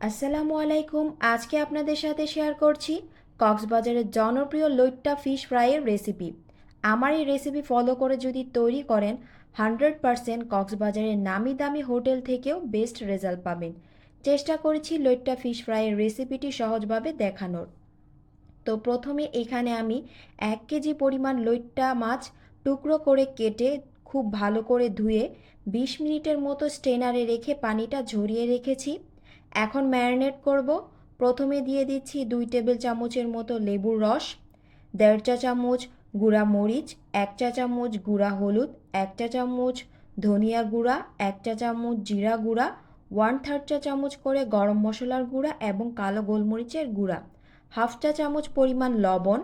আসসালামু আলাইকুম, আজকে আপনাদের সাথে শেয়ার করছি কক্সবাজারের জনপ্রিয় লইট্টা ফিশ ফ্রাইয়ের রেসিপি আমার এই রেসিপি ফলো করে যদি তৈরি করেন হান্ড্রেড পারসেন্ট কক্সবাজারের নামি দামি হোটেল থেকেও বেস্ট রেজাল্ট পাবেন। চেষ্টা করেছি লইট্টা ফিশ ফ্রাইয়ের রেসিপিটি সহজভাবে দেখানোর। তো প্রথমে এখানে আমি এক কেজি পরিমাণ লইট্টা মাছ টুকরো করে কেটে খুব ভালো করে ধুয়ে বিশ মিনিটের মতো স্টেনারে রেখে পানিটা ঝরিয়ে রেখেছি। এখন ম্যারিনেট করব। প্রথমে দিয়ে দিচ্ছি দুই টেবিল চামচের মতো লেবুর রস, দেড় চা চামচ গুঁড়া মরিচ, এক চা চামচ গুঁড়া হলুদ, এক চা চামচ ধনিয়া গুঁড়া, এক চা চামচ জিরা গুঁড়া, ওয়ান থার্ড চা চামচ করে গরম মশলার গুঁড়া এবং কালো গোলমরিচের গুঁড়া। হাফ চা চামচ পরিমাণ লবণ।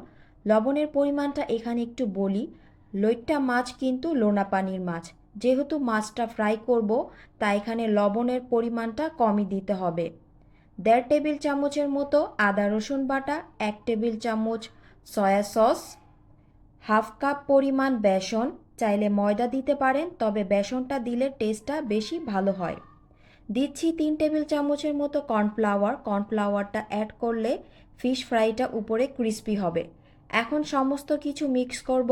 লবণের পরিমাণটা এখানে একটু বলি। লইট্টা মাছ কিন্তু লোনা পানির মাছ। যেহেতু মাছটা ফ্রাই করব তাই এখানে লবণের পরিমাণটা কমই দিতে হবে। দেড় টেবিল চামচের মতো আদা রসুন বাটা, এক টেবিল চামচ সয়া সস, হাফ কাপ পরিমাণ বেসন। চাইলে ময়দা দিতে পারেন, তবে বেসনটা দিলে টেস্টটা বেশি ভালো হয়। দিচ্ছি তিন টেবিল চামচের মতো কর্নফ্লাওয়ার। কর্নফ্লাওয়ারটা অ্যাড করলে ফিশ ফ্রাইটা উপরে ক্রিস্পি হবে। এখন সমস্ত কিছু মিক্স করব।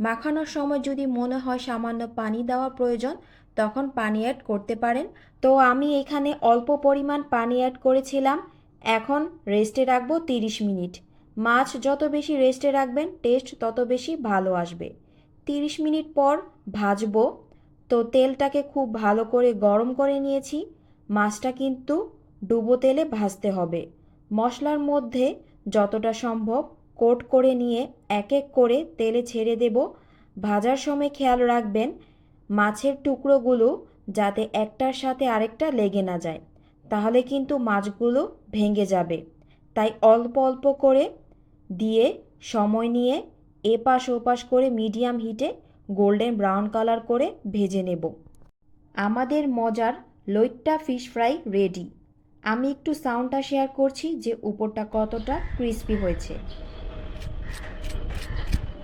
মাখানোর সময় যদি মনে হয় সামান্য পানি দেওয়া প্রয়োজন, তখন পানি অ্যাড করতে পারেন। তো আমি এখানে অল্প পরিমাণ পানি অ্যাড করেছিলাম। এখন রেস্টে রাখব তিরিশ মিনিট। মাছ যত বেশি রেস্টে রাখবেন টেস্ট তত বেশি ভালো আসবে। তিরিশ মিনিট পর ভাজবো। তো তেলটাকে খুব ভালো করে গরম করে নিয়েছি। মাছটা কিন্তু ডুবো তেলে ভাজতে হবে। মশলার মধ্যে যতটা সম্ভব কোট করে নিয়ে এক এক করে তেলে ছেড়ে দেব। ভাজার সময় খেয়াল রাখবেন, মাছের টুকরোগুলো যাতে একটার সাথে আরেকটা লেগে না যায়, তাহলে কিন্তু মাছগুলো ভেঙে যাবে। তাই অল্প অল্প করে দিয়ে সময় নিয়ে এপাশ ওপাশ করে মিডিয়াম হিটে গোল্ডেন ব্রাউন কালার করে ভেজে নেব। আমাদের মজার লইট্টা ফিশ ফ্রাই রেডি। আমি একটু সাউন্ডটা শেয়ার করছি যে উপরটা কতটা ক্রিস্পি হয়েছে।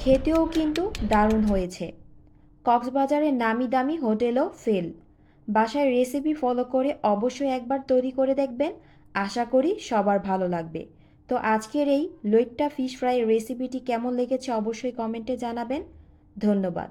খেতেও কিন্তু দারুণ হয়েছে। কক্সবাজারের নামি দামি হোটেলও ফেল বাসায় রেসিপি ফলো করে অবশ্যই একবার তৈরি করে দেখবেন। আশা করি সবার ভালো লাগবে। তো আজকের এই লইট্টা ফিশ ফ্রাই রেসিপিটি কেমন লেগেছে অবশ্যই কমেন্টে জানাবেন। ধন্যবাদ।